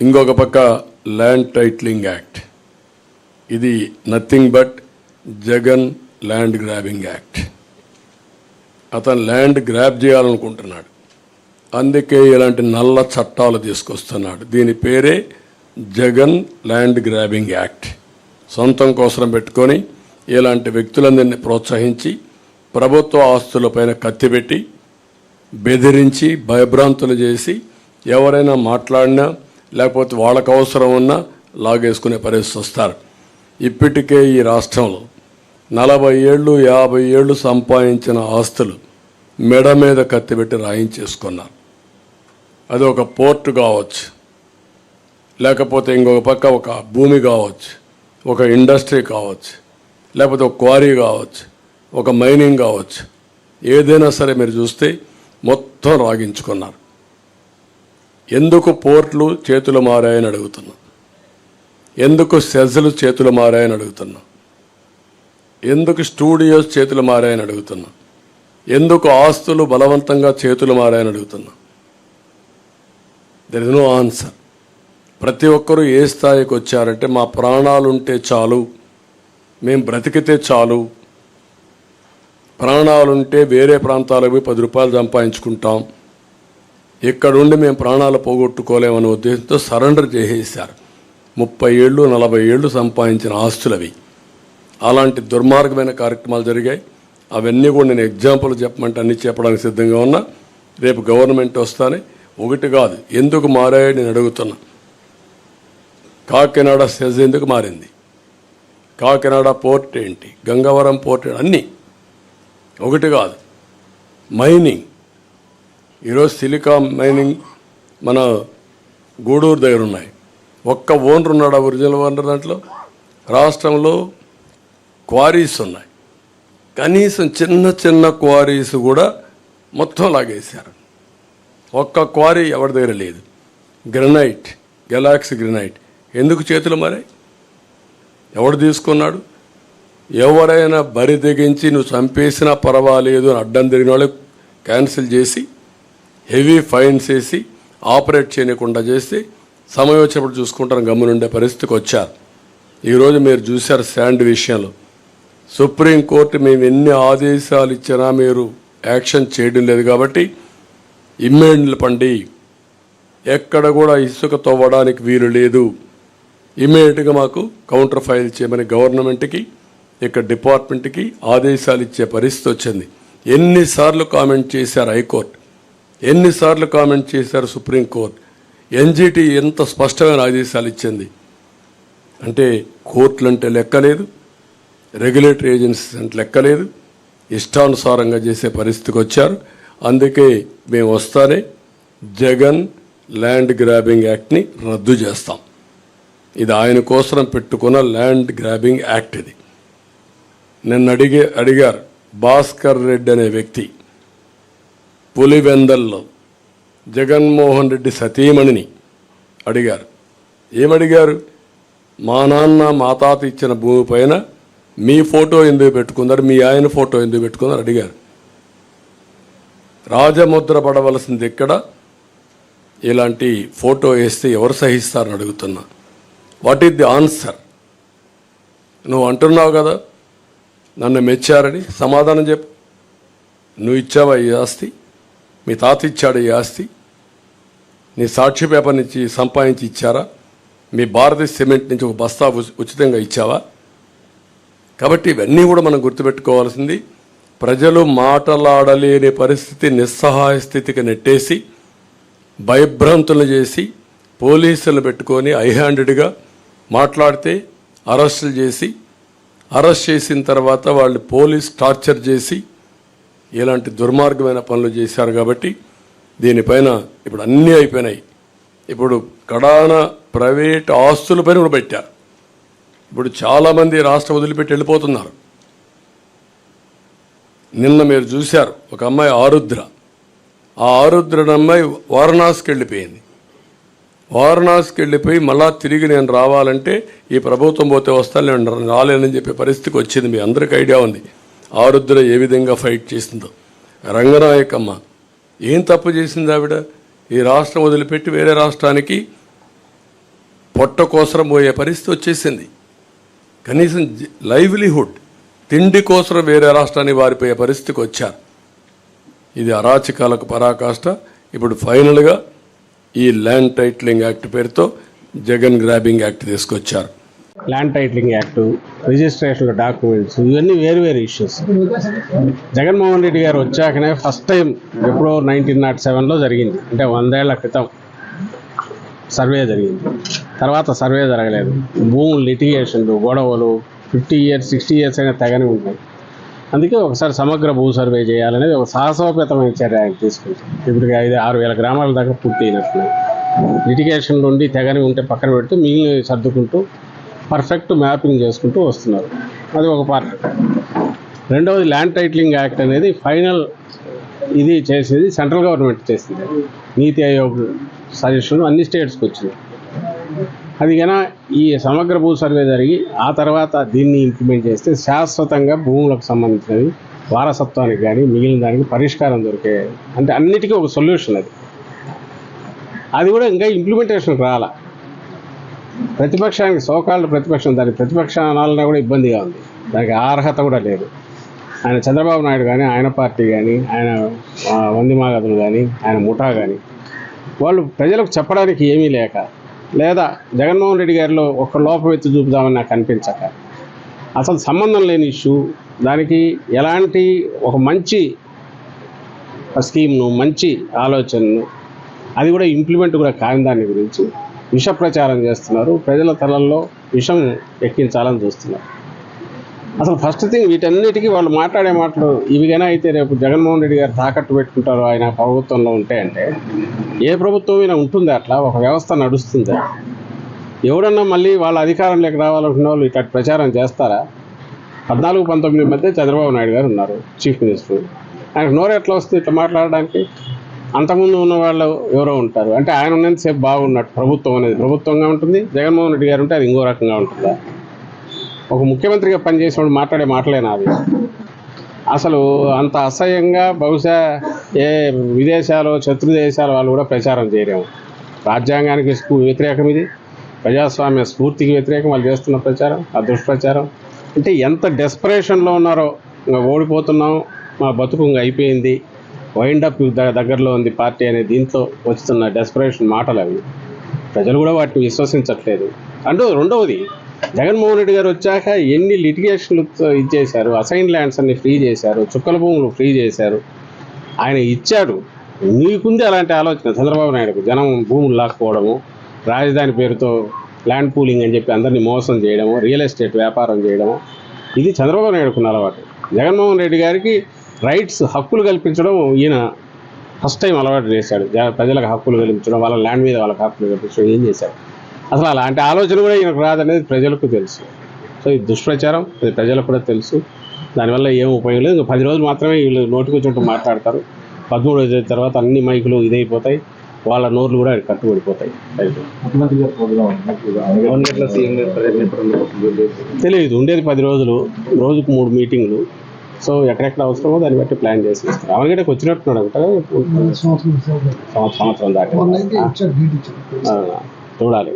ఇంకొక పక్క land titling act ఇది nothing but Jagan land grabbing act అతను ల్యాండ్ గ్రాబ్ చేయాలనుకుంటున్నాడు. అందుకే ఇలాంటి నల్ల చట్టాలు తీసుకొస్తున్నాడు. దీని పేరే జగన్ ల్యాండ్ గ్రాబింగ్ యాక్ట్ సొంతం కోసం పెట్టుకొని ఇలాంటి వ్యక్తులందరినీ ప్రోత్సహించి ప్రభుత్వ ఆస్తులపైన కత్తిపెట్టి బెదిరించి భయభ్రాంతులు చేసి ఎవరైనా మాట్లాడినా లేకపోతే వాళ్ళకు అవసరం ఉన్నా లాగేసుకునే పరిస్థితి వస్తారు. ఇప్పటికే ఈ రాష్ట్రంలో నలభై ఏళ్ళు యాభై ఏళ్ళు సంపాదించిన ఆస్తులు మెడ మీద కత్తిపెట్టి రాయించేసుకున్నారు. అది ఒక పోర్ట్ కావచ్చు. లేకపోతే ఇంకొక పక్క ఒక భూమి కావచ్చు ఒక ఇండస్ట్రీ కావచ్చు లేకపోతే ఒక క్వారీ కావచ్చు ఒక మైనింగ్ కావచ్చు. ఏదైనా సరే మీరు చూస్తే మొత్తం రాగించుకున్నారు. ఎందుకు పోర్ట్లు చేతులు మారాయని అడుగుతున్నా ఎందుకు సెజ్లు చేతులు మారాయని అడుగుతున్నా ఎందుకు స్టూడియోస్ చేతులు మారాయని అడుగుతున్నా ఎందుకు ఆస్తులు బలవంతంగా చేతులు మారాయని అడుగుతున్నా దర్ ఇస్ నో ఆన్సర్ ప్రతి ఒక్కరూ ఏ స్థాయికి వచ్చారంటే మా ప్రాణాలుంటే చాలు మేము బ్రతికితే చాలు ప్రాణాలుంటే వేరే ప్రాంతాలకు పది రూపాయలు సంపాదించుకుంటాం ఇక్కడుండి మేము ప్రాణాలు పోగొట్టుకోలేమనే ఉద్దేశంతో సరెండర్ చేసేసారు ముప్పై ఏళ్ళు నలభై ఏళ్ళు సంపాదించిన ఆస్తులవి. అలాంటి దుర్మార్గమైన కార్యక్రమాలు జరిగాయి. అవన్నీ కూడా నేను ఎగ్జాంపుల్ చెప్పమంటే అన్ని చెప్పడానికి సిద్ధంగా ఉన్నా. రేపు గవర్నమెంట్ వస్తానే. ఒకటి కాదు ఎందుకు మారాయో నేను అడుగుతున్నా. కాకినాడ సెజ్ ఎందుకు మారింది? కాకినాడ పోర్ట్ ఏంటి? గంగవరం పోర్ట్ అన్నీ. ఒకటి కాదు మైనింగ్. ఈరోజు సిలికా మైనింగ్ మన గూడూరు దగ్గర ఉన్నాయి. ఒక్క ఓనర్ ఉన్నాడు ఆ ఒరిజినల్ ఓనర్ దాంట్లో? రాష్ట్రంలో క్వారీస్ ఉన్నాయి. కనీసం చిన్న చిన్న క్వారీస్ కూడా మొత్తం లాగేశారు. ఒక్క క్వారీ ఎవరి దగ్గర లేదు. Granite galaxy granite. ఎందుకు చేతులు మరి ఎవడు తీసుకున్నాడు? ఎవరైనా బరి తెగించి నువ్వు చంపేసినా పర్వాలేదు అని అడ్డం తిరిగిన వాళ్ళు క్యాన్సిల్ చేసి హెవీ ఫైన్స్ వేసి ఆపరేట్ చేయకుండా చేసి సమయం వచ్చినప్పుడు చూసుకుంటారు గమ్మునుండే పరిస్థితికి వచ్చారు ఈరోజు మీరు చూశారు శాండ్ విషయంలో. సుప్రీంకోర్టు మేము ఎన్ని ఆదేశాలు ఇచ్చినా మీరు యాక్షన్ చేయడం లేదు కాబట్టి ఇమ్మేండ్లు పండి. ఎక్కడ కూడా ఇసుక తవ్వడానికి వీలు లేదు. ఇమ్మీడియట్గా మాకు కౌంటర్ ఫైల్ చేయమని గవర్నమెంట్కి ఇక్కడ డిపార్ట్మెంట్కి ఆదేశాలు ఇచ్చే పరిస్థితి వచ్చింది. ఎన్నిసార్లు కామెంట్ చేశారు హైకోర్టు. ఎన్నిసార్లు కామెంట్ చేశారు సుప్రీంకోర్టు ఎన్జిటి ఎంత స్పష్టమైన ఆదేశాలు ఇచ్చింది? అంటే కోర్టులు అంటే లెక్కలేదు రెగ్యులేటరీ ఏజెన్సీస్ అంటే లెక్కలేదు ఇష్టానుసారంగా చేసే పరిస్థితికి వచ్చారు. అందుకే మేము వస్తానే జగన్ ల్యాండ్ గ్రాబింగ్ యాక్ట్ని రద్దు చేస్తాం. ఇది ఆయన కోసం పెట్టుకున్న ల్యాండ్ గ్రాబింగ్ యాక్ట్ ఇది. నిన్న అడిగే అడిగారు భాస్కర్ రెడ్డి అనే వ్యక్తి. పులివెందల్లో జగన్మోహన్ రెడ్డి సతీమణిని అడిగారు. ఏమడిగారు? మా నాన్న మా తాత ఇచ్చిన భూమి పైన మీ ఫోటో ఎందుకు పెట్టుకున్నారు? మీ ఆయన ఫోటో ఎందుకు పెట్టుకున్నారు? అడిగారు. రాజముద్ర పడవలసింది ఎక్కడ? ఇలాంటి ఫోటో వేస్తే ఎవరు సహిస్తారని అడుగుతున్నా. వాట్ ఈస్ ది ఆన్సర్ నువ్వు అంటున్నావు కదా నన్ను మెచ్చారని సమాధానం చెప్పు. నువ్వు ఇచ్చావా ఈ ఆస్తి? మీ తాత ఇచ్చాడు ఈ ఆస్తి. నీ సాక్షి పేపర్ నుంచి సంపాదించి ఇచ్చారా? మీ భారతీయ సిమెంట్ నుంచి ఒక బస్తా ఉచి- ఉచితంగా ఇచ్చావా? కాబట్టి ఇవన్నీ కూడా మనం గుర్తుపెట్టుకోవాల్సింది. ప్రజలు మాటలాడలేని పరిస్థితి నిస్సహాయ స్థితికి నెట్టేసి భయభ్రాంతులు చేసి పోలీసులు పెట్టుకొని ఐ హ్యాండెడ్గా మాట్లాడితే అరెస్టులు చేసి అరెస్ట్ చేసిన తర్వాత వాళ్ళు పోలీస్ టార్చర్ చేసి ఇలాంటి దుర్మార్గమైన పనులు చేశారు కాబట్టి దీనిపైన ఇప్పుడు అన్నీ అయిపోయినాయి. ఇప్పుడు కడాన ప్రైవేట్ ఆస్తులపైన కూడా పెట్టారు ఇప్పుడు చాలామంది రాష్ట్రం వదిలిపెట్టి వెళ్ళిపోతున్నారు. నిన్న మీరు చూశారు ఒక అమ్మాయి ఆరుద్ర. ఆ ఆరుద్ర అమ్మాయి వారణాసికి వెళ్ళిపోయింది. వారణాసికి వెళ్ళిపోయి మళ్ళా తిరిగి నేను రావాలంటే ఈ ప్రభుత్వం పోతే వస్తాను నేను రాలేనని చెప్పే పరిస్థితికి వచ్చింది. మీ అందరికీ ఐడియా ఉంది. ఆరుద్ర ఏ విధంగా ఫైట్ చేసిందో. రంగనాయకమ్మ ఏం తప్పు చేసింది ఆవిడ? ఈ రాష్ట్రం వదిలిపెట్టి వేరే రాష్ట్రానికి పొట్ట కోసరం పోయే పరిస్థితి వచ్చేసింది. కనీసం లైవ్లీహుడ్ తిండి కోసరం వేరే రాష్ట్రానికి వారిపోయే పరిస్థితికి వచ్చారు. ఇది అరాచకాలకు పరాకాష్ట. ఇప్పుడు ఫైనల్గా ఈ ల్యాండ్ టైటిలింగ్ యాక్ట్ పేరుతో జగన్ గ్రాబింగ్ యాక్ట్ తీసుకొచ్చారు. Land titling act registration documents ఇవన్నీ వేరు వేరు ఇష్యూస్ జగన్మోహన్ రెడ్డి గారు వచ్చాకనే ఫస్ట్ టైం ఎప్పుడో నైన్టీన్ నాట్ సెవెన్లో జరిగింది. అంటే వందేళ్ళ క్రితం సర్వే జరిగింది. తర్వాత సర్వే జరగలేదు. భూములు లిటిగేషన్లు గొడవలు ఫిఫ్టీ ఇయర్స్ సిక్స్టీ ఇయర్స్ అయినా తెగని ఉంటాయి అందుకే ఒకసారి సమగ్ర భూ సర్వే చేయాలనేది ఒక సాహసోపేతమైన చర్య ఆయన తీసుకుంటాం ఇప్పటికి ఐదు ఆరు వేల గ్రామాల దాకా పూర్తి అయినట్లు లిటిగేషన్ నుండి తెగని ఉంటే పక్కన పెడితే మిగిలిన సర్దుకుంటూ పర్ఫెక్ట్ మ్యాపింగ్ చేసుకుంటూ వస్తున్నారు. అది ఒక పార్ట్ రెండవది ల్యాండ్ టైటిలింగ్ యాక్ట్ అనేది ఫైనల్ ఇది చేసేది సెంట్రల్ గవర్నమెంట్ చేసింది. నీతి ఆయోగ్ సజెషన్ అన్ని స్టేట్స్కి వచ్చింది. అది కన్నా ఈ సమగ్ర భూ సర్వే జరిగి ఆ తర్వాత దీన్ని ఇంప్లిమెంట్ చేస్తే శాశ్వతంగా భూములకు సంబంధించినవి వారసత్వానికి కానీ మిగిలిన దానికి పరిష్కారం దొరికే అంటే అన్నిటికీ ఒక సొల్యూషన్ అది. అది కూడా ఇంకా ఇంప్లిమెంటేషన్ రాలా. ప్రతిపక్షానికి సోకాళ్ళు ప్రతిపక్షం దానికి ప్రతిపక్షం అనాలన్నా కూడా ఇబ్బందిగా ఉంది. దానికి ఆ అర్హత కూడా లేదు. ఆయన చంద్రబాబు నాయుడు కానీ ఆయన పార్టీ కానీ ఆయన ఆ, కానీ ఆయన ముఠా కానీ వాళ్ళు ప్రజలకు చెప్పడానికి ఏమీ లేక లేదా జగన్మోహన్ రెడ్డి గారిలో ఒక లోపం ఎత్తి చూపుదామని నాకు అనిపించక అసలు సంబంధం లేని ఇష్యూ దానికి ఎలాంటి ఒక మంచి స్కీమ్ను మంచి ఆలోచనను అది కూడా ఇంప్లిమెంట్ కూడా కాని దాని గురించి విష ప్రచారం చేస్తున్నారు. ప్రజల తలల్లో విషం ఎక్కించాలని చూస్తున్నారు. అసలు ఫస్ట్ థింగ్ వీటన్నిటికీ వాళ్ళు మాట్లాడే మాటలు ఇవిగైనా అయితే రేపు జగన్మోహన్ రెడ్డి గారు తాకట్టు పెట్టుకుంటారు ఆయన ప్రభుత్వంలో ఉంటే అంటే ఏ ప్రభుత్వమైనా ఉంటుందా అట్లా? ఒక వ్యవస్థ నడుస్తుందా? ఎవడన్నా మళ్ళీ వాళ్ళ అధికారంలోకి రావాలనుకున్న వాళ్ళు ఇట్లా ప్రచారం చేస్తారా? పద్నాలుగు పంతొమ్మిది మధ్య చంద్రబాబు నాయుడు గారు ఉన్నారు చీఫ్ మినిస్టర్ ఆయనకు నోరు ఎట్లా వస్తుంది ఇట్లా మాట్లాడడానికి? అంతకుముందు ఉన్న వాళ్ళు ఎవరో ఉంటారు. అంటే ఆయన ఉన్నంతసేపు బాగున్నట్టు ప్రభుత్వం అనేది. ప్రభుత్వంగా ఉంటుంది. జగన్మోహన్ రెడ్డి గారు ఉంటే అది ఇంకో రకంగా ఉంటుందా? ఒక ముఖ్యమంత్రిగా పనిచేసినప్పుడు మాట్లాడే మాటలేనా అది అసలు అంత అసహ్యంగా బహుశా ఏ విదేశాలు శత్రు దేశాల వాళ్ళు కూడా ప్రచారం చేయలేము. రాజ్యాంగానికి వ్యతిరేకం ఇది. ప్రజాస్వామ్య స్ఫూర్తికి వ్యతిరేకం వాళ్ళు చేస్తున్న ప్రచారం ఆ దుష్ప్రచారం. అంటే ఎంత డెస్పరేషన్లో ఉన్నారో. ఇంకా ఓడిపోతున్నాం మా బతుకు ఇంకా అయిపోయింది. వైండ్ అప్ దగ్గరలో ఉంది పార్టీ అనే దీంతో వస్తున్న డెస్పరేషన్ మాటలు అవి. ప్రజలు కూడా వాటిని విశ్వసించట్లేదు. అంటూ రెండవది జగన్మోహన్ రెడ్డి గారు వచ్చాక ఎన్ని లిటిగేషన్లు ఇచ్చేశారు అసైన్ ల్యాండ్స్ అన్ని ఫ్రీ చేశారు చుక్కల భూములు ఫ్రీ చేశారు. ఆయన ఇచ్చాడు. నీకుంది అలాంటి ఆలోచన చంద్రబాబు నాయుడుకు. జనం భూములు లాక్కపోవడము రాజధాని పేరుతో ల్యాండ్ పూలింగ్ అని చెప్పి అందరినీ మోసం చేయడము రియల్ ఎస్టేట్ వ్యాపారం చేయడము. ఇది చంద్రబాబు నాయుడుకున్న అలవాటు. జగన్మోహన్ రెడ్డి గారికి రైట్స్ హక్కులు కల్పించడం ఈయన ఫస్ట్ టైం అలవాటు చేశాడు. ప్రజలకు హక్కులు కల్పించడం వాళ్ళ ల్యాండ్ మీద వాళ్ళకి హక్కులు కల్పించడం ఏం చేశాడు? అసలు అలాంటి ఆలోచన కూడా ఈయనకు రాదనేది ప్రజలకు తెలుసు. సో ఇది దుష్ప్రచారం ఇది ప్రజలకు కూడా తెలుసు. దానివల్ల ఏం ఉపయోగం లేదు. పది రోజులు మాత్రమే వీళ్ళు నోటికి వచ్చినట్టు మాట్లాడతారు. పదమూడు రోజుల తర్వాత అన్ని మైకులు ఇదైపోతాయి. వాళ్ళ నోర్లు కూడా కట్టుబడిపోతాయి? తెలియదు. ఉండేది పది రోజులు. రోజుకు మూడు మీటింగ్లు. సో ఎక్కడెక్కడ అవసరమో దాన్ని బట్టి ప్లాన్ చేసి ఇస్తారు అవన్నీ కూడా వచ్చినట్టున్నాడు అంట సంవత్సరం దాకా చూడాలి